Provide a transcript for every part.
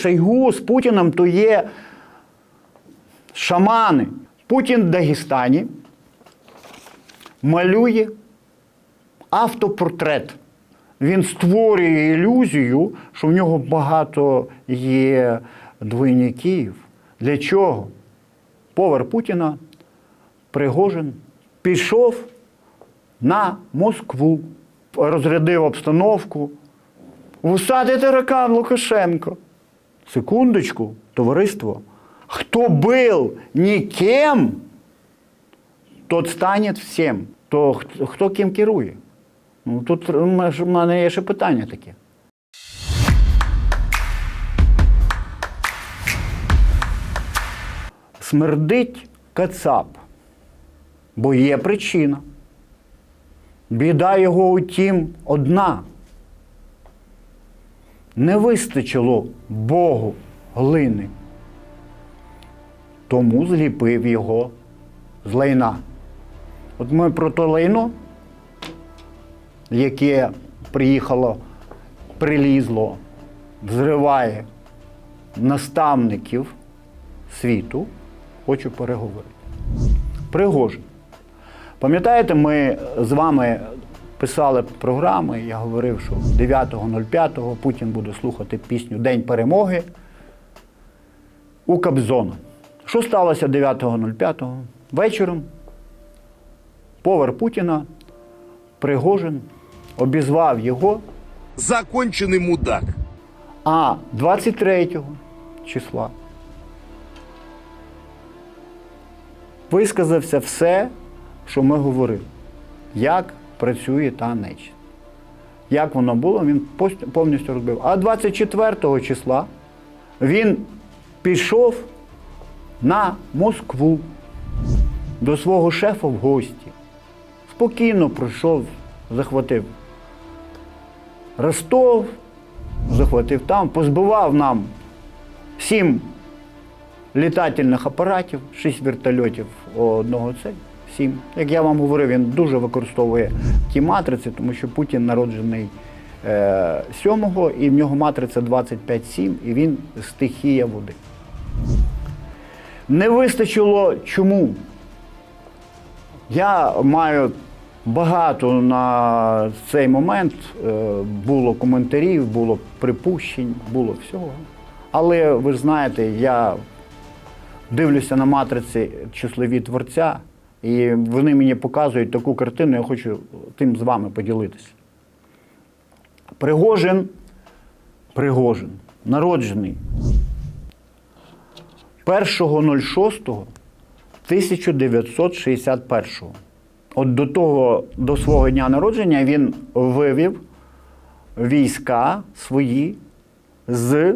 Шойгу з Путіним то є шамани. Путін в Дагестані малює автопортрет. Він створює ілюзію, що в нього багато є двойників. Для чого? Повар Путіна Пригожин пішов на Москву, розрядив обстановку. Вусатий таракан Лукашенко. Секундочку, товариство. Хто був ніким, тот стане всім. То хто ким керує? Ну, тут в мене є ще питання таке. Смердить кацап, бо є причина. Біда його утім одна. Не вистачило Богу глини. Тому зліпив його з лайна. От ми про то лайно, яке приїхало, прилізло, взриває наставників світу, хочу переговорити. Пригожин. Пам'ятаєте, ми з вами писали програми, я говорив, що 9.05 Путін буде слухати пісню День перемоги у Кобзона. Що сталося 9.05? Вечором повар Путіна Пригожин обізвав його, Законченный мудак. а 23 числа висказався все, що ми говорили. Як працює та нечисть. Як воно було, він повністю розбив. А 24 числа він пішов на Москву до свого шефа в гості. Спокійно пройшов, захватив Ростов, захватив там, позбивав нам сім літательних апаратів, шість вертольотів одного цей. 7. Як я вам говорив, він дуже використовує ті матриці, тому що Путін народжений е, 7-го, і в нього матриця 25-7, і він стихія води. Не вистачило чому? Я маю багато на цей момент е, було коментарів, було припущень, було всього. Але ви ж знаєте, я дивлюся на матриці числові творця і вони мені показують таку картину, я хочу тим з вами поділитися. Пригожин, Пригожин, народжений 1.06.1961. От до того, до свого дня народження він вивів війська свої з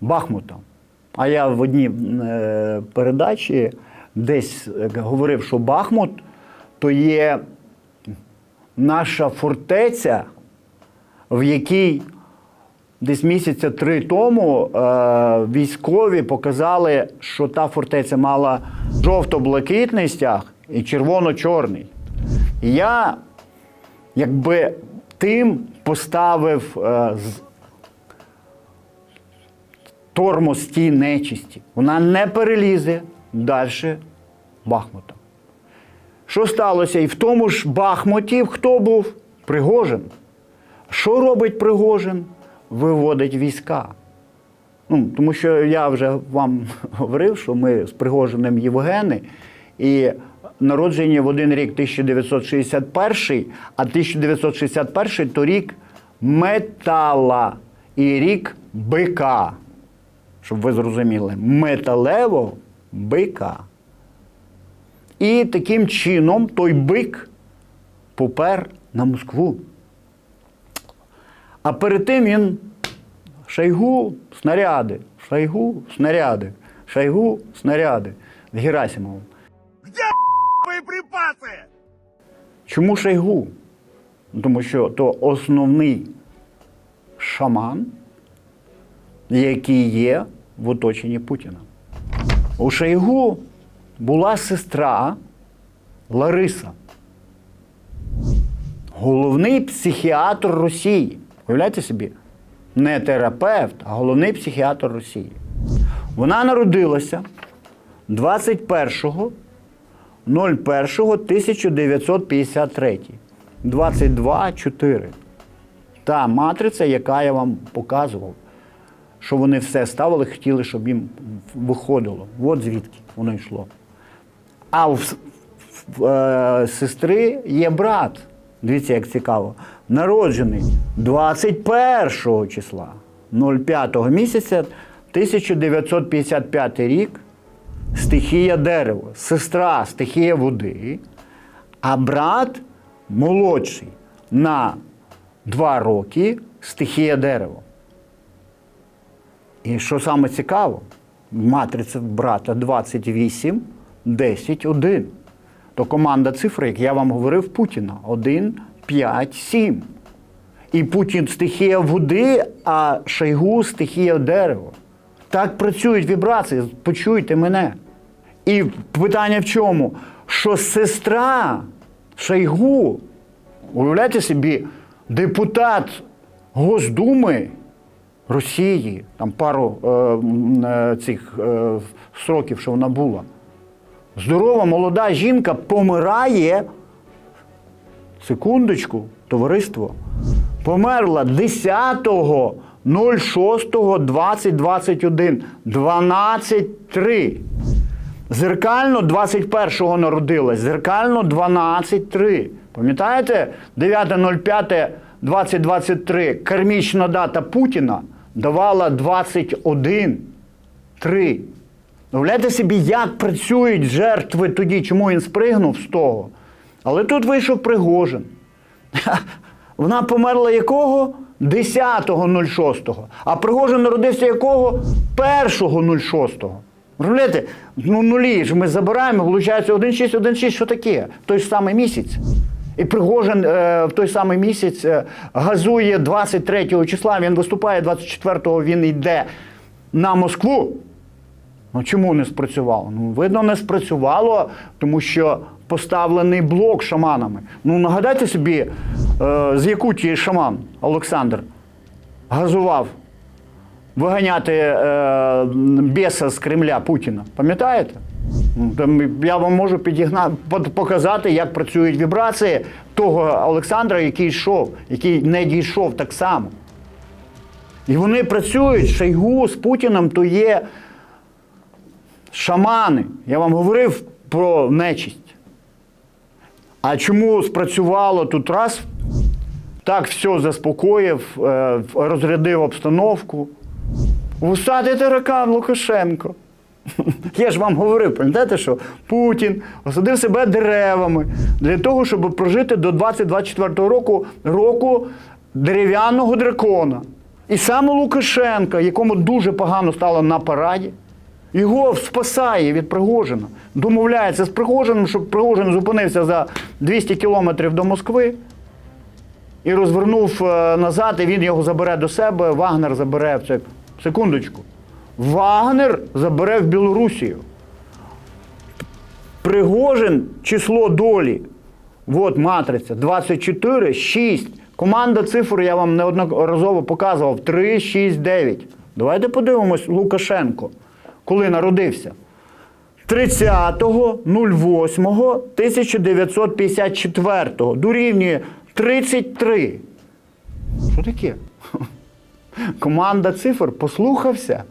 Бахмута. А я в одній е, передачі десь говорив, що Бахмут то є наша фортеця, в якій десь місяця три тому е, військові показали, що та фортеця мала жовто-блакитний стяг і червоно-чорний. Я якби тим поставив е, тормоз тій нечисті. Вона не перелізе далі Бахмута. Що сталося? І в тому ж Бахмуті хто був? Пригожин. Що робить Пригожин? Виводить війська. Ну, тому що я вже вам говорив, що ми з Пригожиним Євгени, і народжені в один рік 1961, а 1961 то рік метала і рік бика. Щоб ви зрозуміли, металево бика. І таким чином той бик попер на Москву. А перед тим він Шойгу снаряди, Шойгу снаряди, Шойгу снаряди з Герасимовим. Боеприпасы! Чому Шойгу? Тому що то основний шаман, який є в оточенні Путіна. У Шойгу була сестра Лариса, головний психіатр Росії. Уявляєте собі? не терапевт, а головний психіатр Росії. Вона народилася 21.01.1953. 22-4. Та матриця, яка я вам показував, що вони все ставили, хотіли, щоб їм виходило. От звідки воно йшло. А в, с- в е, сестри є брат. Дивіться, як цікаво. Народжений 21 числа 05 місяця 1955 рік. Стихія дерева, сестра стихія води, а брат молодший на 2 роки стихія дерева. І що саме цікаво, матриця брата 28, 10, 1. То команда цифри, як я вам говорив, Путіна 1, 5, 7. І Путін стихія води, а Шойгу стихія дерева. Так працюють вібрації, почуйте мене. І питання в чому? Що сестра Шойгу, уявляєте собі, депутат Госдуми Росії, там пару е, е, цих е, сроків, що вона була. Здорова молода жінка помирає. Секундочку, товариство. Померла 10.06.2021. 12.3. Зеркально 21-го народилась, зеркально 12.3. Пам'ятаєте? 9.05.2023 кармічна дата Путіна давала 21.3. Уявляєте собі, як працюють жертви тоді, чому він спригнув з того. Але тут вийшов Пригожин. Вона померла якого? 10.06. А Пригожин народився якого? 1.06. Розумієте? Ну, нулі ж ми забираємо, виходить 1,6, 1,6, що таке? Той ж самий місяць. І Пригожин е, в той самий місяць е, газує 23 числа, він виступає 24-го, він йде на Москву. Ну чому не спрацювало? Ну, видно, не спрацювало, тому що поставлений блок шаманами. Ну, нагадайте собі, е, з Якутії шаман Олександр газував виганяти біса з Кремля Путіна. Пам'ятаєте? Я вам можу підігнати, показати, як працюють вібрації того Олександра, який йшов, який не дійшов так само. І вони працюють, Шойгу з Путіним, то є шамани. Я вам говорив про нечисть. А чому спрацювало тут раз? Так все заспокоїв, е, розрядив обстановку. Вусатий таракан Лукашенко. Я ж вам говорив, пам'ятаєте, що Путін осадив себе деревами для того, щоб прожити до 2024 року року дерев'яного дракона. І саме Лукашенка, якому дуже погано стало на параді, його спасає від Пригожина. Домовляється з Пригожином, щоб Пригожин зупинився за 200 кілометрів до Москви і розвернув е, назад, і він його забере до себе. Вагнер забере в це. Секундочку. Вагнер забере в Білорусію. Пригожин число долі. От матриця 24, 6. Команда цифр я вам неодноразово показував 3, 6, 9. Давайте подивимось Лукашенко, коли народився. 30.08.1954 дорівнює 33. Що таке? Команда цифр послухався.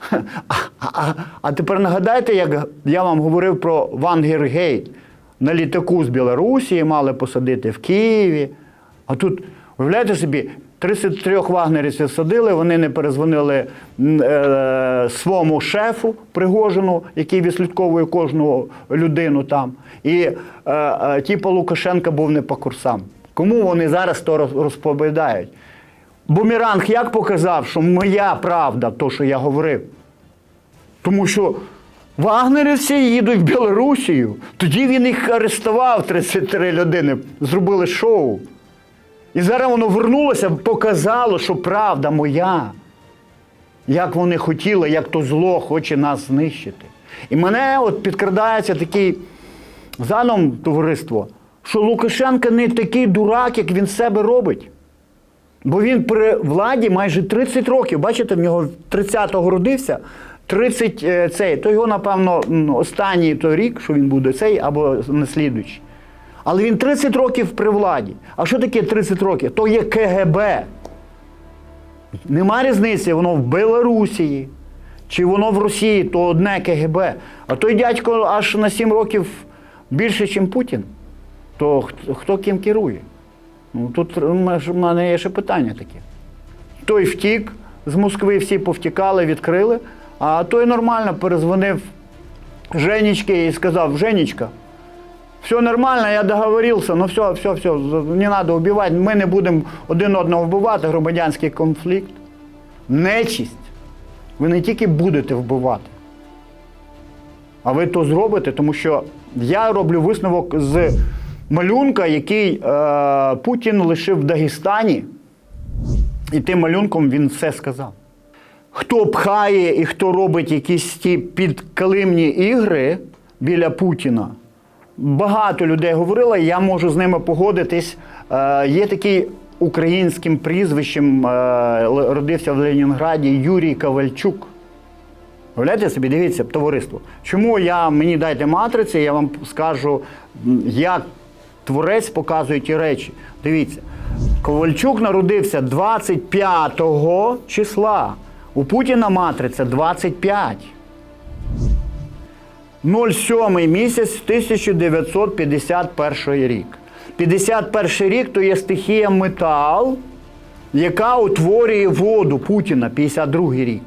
А, а, а тепер нагадайте, як я вам говорив про Вангергейт. На літаку з Білорусі мали посадити в Києві. А тут, уявляєте собі, 33 вагнерівців садили, вони не перезвонили е, своєму шефу Пригожину, який відслідковує кожну людину там. І е, е, типу Лукашенка був не по курсам. Кому вони зараз то розповідають? Бумеранг як показав, що моя правда, то, що я говорив. Тому що вагнерівці їдуть в Білорусію. Тоді він їх арештував 33 людини, зробили шоу. І зараз воно вернулося, показало, що правда моя. Як вони хотіли, як то зло хоче нас знищити. І мене от підкрадається такий задум товариство, що Лукашенко не такий дурак, як він себе робить. Бо він при владі майже 30 років. Бачите, в нього 30-го родився. 30 е, цей, то його, напевно, останній той рік, що він буде цей, або наслідуючий. Але він 30 років при владі. А що таке 30 років? То є КГБ. Нема різниці, воно в Білорусі чи воно в Росії, то одне КГБ. А той дядько аж на 7 років більше, ніж Путін. То хто, хто ким керує? Ну тут в мене є ще питання таке. Той втік з Москви, всі повтікали, відкрили, а той нормально перезвонив Женечке і сказав: Женечка, все нормально, я договорився, ну все, все, все, не треба вбивати, ми не будемо один одного вбивати, громадянський конфлікт. Нечість. Ви не тільки будете вбивати, а ви то зробите, тому що я роблю висновок з малюнка, який е, Путін лишив в Дагестані, і тим малюнком він все сказав. Хто пхає і хто робить якісь ті підкалимні ігри біля Путіна, багато людей говорило, я можу з ними погодитись. Е, є такий українським прізвищем, е, родився в Ленінграді Юрій Ковальчук. Уявляєте собі, дивіться, товариство. Чому я мені дайте матриці, я вам скажу, як творець показує ті речі. Дивіться, Ковальчук народився 25 числа. У Путіна матриця 25. 07 місяць 1951 рік. 51 рік то є стихія метал, яка утворює воду Путіна 52 рік.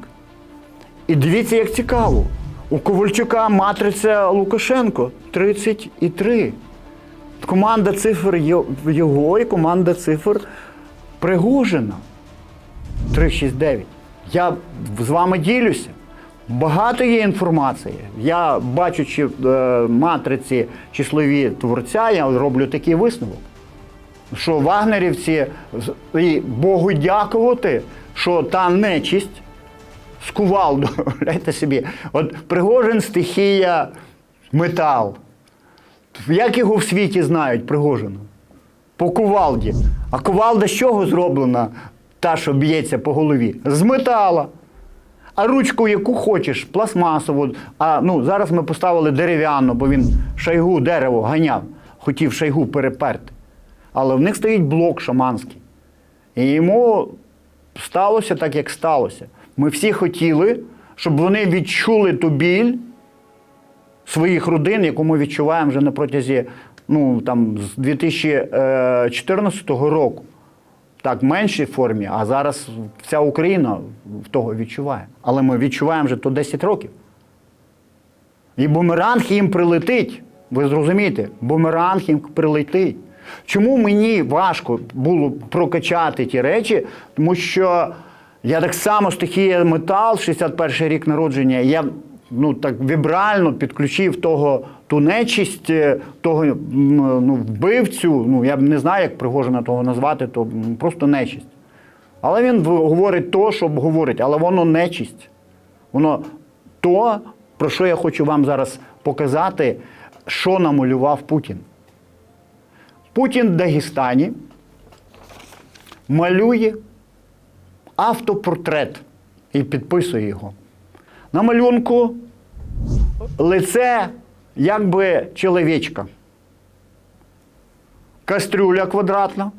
І дивіться, як цікаво. У Ковальчука матриця Лукашенко 33. Команда цифр його і команда цифр Пригожина 369. Я з вами ділюся. Багато є інформації. Я, бачучи е, матриці числові творця, я роблю такий висновок що вагнерівці і Богу дякувати, що та нечисть з кувалду, гляньте собі, от Пригожин стихія метал. Як його в світі знають Пригожина? По кувалді. А кувалда з чого зроблена, та, що б'ється по голові? З метала. А ручку, яку хочеш, пластмасову. А ну, зараз ми поставили дерев'яну, бо він шайгу дерево ганяв, хотів шайгу переперти. Але в них стоїть блок шаманський. І йому сталося так, як сталося. Ми всі хотіли, щоб вони відчули ту біль своїх родин, яку ми відчуваємо вже на протязі ну, там, з 2014 року. Так, в меншій формі, а зараз вся Україна того відчуває. Але ми відчуваємо вже то 10 років. І бумеранг їм прилетить. Ви зрозумієте, бумеранг їм прилетить. Чому мені важко було прокачати ті речі? Тому що я так само стихія метал, 61 рік народження, я ну, так вібрально підключив того, ту нечисть, е, того ну, вбивцю. Ну, я б не знаю, як Пригожина того назвати, то просто нечисть. Але він говорить то, що говорить, але воно нечисть. Воно то, про що я хочу вам зараз показати, що намалював Путін. Путін в Дагестані малює автопортрет і підписує його. На малюнку лице якби чоловічка. Кастрюля квадратна,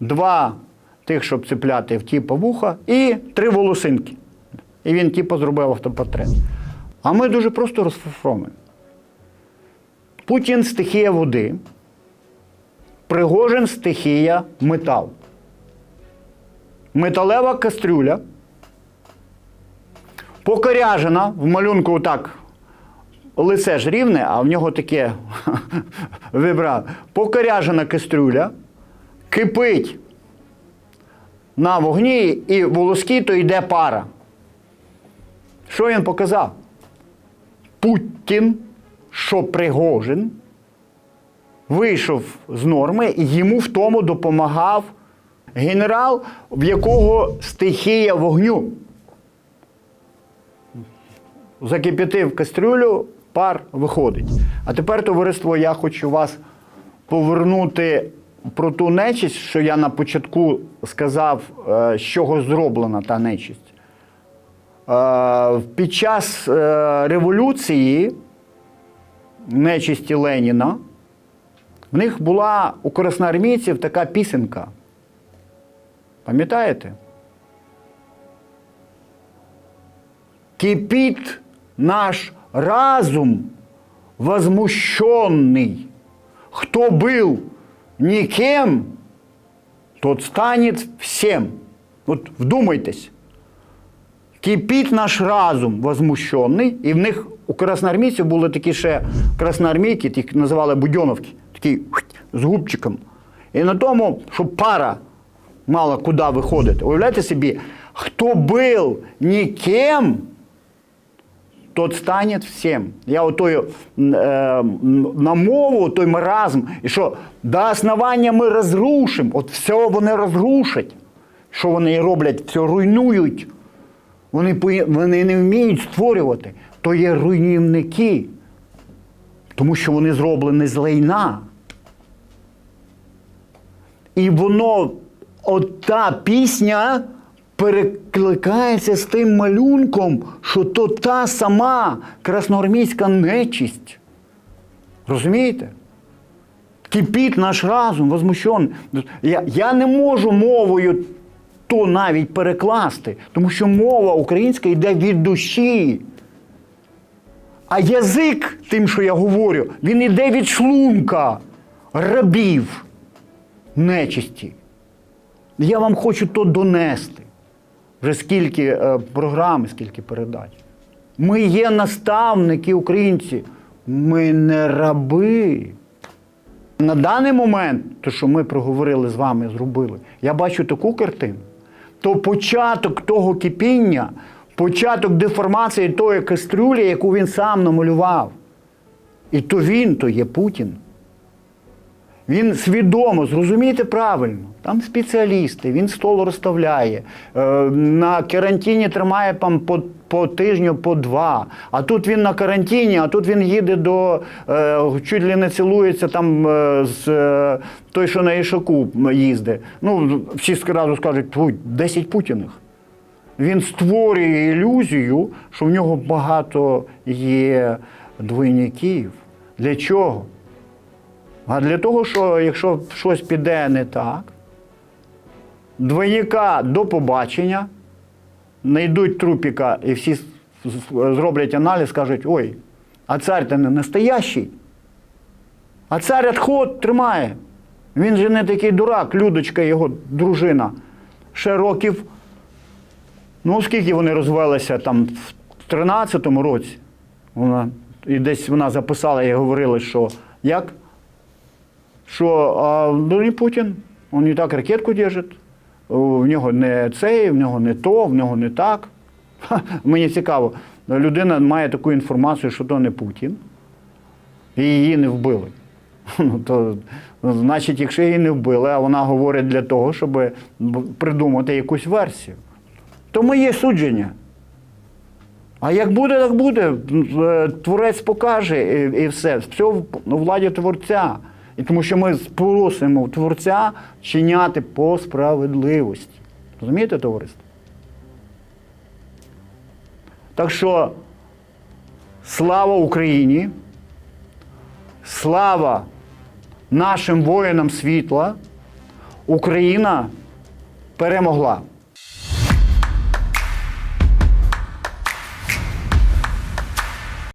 два тих, щоб цепляти в тіпа вуха, і три волосинки. І він типу зробив автопортрет. А ми дуже просто розфарфромуємо. Путін стихія води, Пригожин стихія метал. Металева кастрюля. Покоряжена в малюнку отак. Лице ж рівне, а в нього таке вибрав. Покоряжена кастрюля, кипить на вогні, і волоски то йде пара. Що він показав? Путін, що Пригожин, вийшов з норми і йому в тому допомагав генерал, в якого стихія вогню. Закип'ятив кастрюлю, пар виходить. А тепер, товариство, я хочу вас повернути про ту нечисть, що я на початку сказав, е, з чого зроблена та нечисть. Е, Під час е, революції нечисті Леніна в них була у красноармійців така пісенка. Пам'ятаєте? Кипит наш разум возмущенный. Кто был никем, тот станет всем. Вот вдумайтесь. Кипить наш разум возмущений, і в них у красноармійців були такі ще красноармійки, їх називали будьоновки, такі з губчиком. І на тому, щоб пара мала куди виходити. Уявляєте собі, хто був ніким, тот станет всім. Я отою е, на мову, той маразм, і що до основання ми розрушимо, от все вони розрушать. Що вони роблять, все руйнують. Вони, вони не вміють створювати. То є руйнівники, тому що вони зроблені з лайна. І воно, от та пісня перекликається з тим малюнком, що то та сама красноармійська нечисть. Розумієте? Кипить наш разум, возмущений. Я, я не можу мовою то навіть перекласти, тому що мова українська йде від душі. А язик, тим, що я говорю, він йде від шлунка рабів нечисті. Я вам хочу то донести. Вже скільки е, програм, скільки передач. Ми є наставники українці, ми не раби. На даний момент, то, що ми проговорили з вами, зробили, я бачу таку картину, то початок того кипіння, початок деформації тої кастрюлі, яку він сам намалював. І то він, то є Путін. Він свідомо, зрозумійте правильно, там спеціалісти, він стол розставляє, е, на карантині тримає там по, по тижню, по два. А тут він на карантині, а тут він їде до е, чуть ли не цілується там е, з той, що на Ішаку їздить. Ну, всі одразу скажуть, твой 10 путіних. Він створює ілюзію, що в нього багато є двойників. Для чого? А для того, що якщо щось піде не так, двойника до побачення, знайдуть трупіка і всі зроблять аналіз, скажуть, ой, а цар то не настоящий. А цар відход тримає. Він же не такий дурак, Людочка, його дружина. Ще років, ну скільки вони розвелися там в 13-му році. Вона, і десь вона записала і говорила, що як? Що а, ну, не Путін, він не так ракетку держить, в нього не це, в нього не то, в нього не так. Ха, мені цікаво, людина має таку інформацію, що то не Путін, і її не вбили. Ну, то, значить, якщо її не вбили, а вона говорить для того, щоб придумати якусь версію, то моє судження. А як буде, так буде. Е, Творець покаже і, і все. Все в владі творця. І тому що ми просимо творця чиняти по справедливості. Розумієте, товариство? Так що слава Україні, слава нашим воїнам світла, Україна перемогла.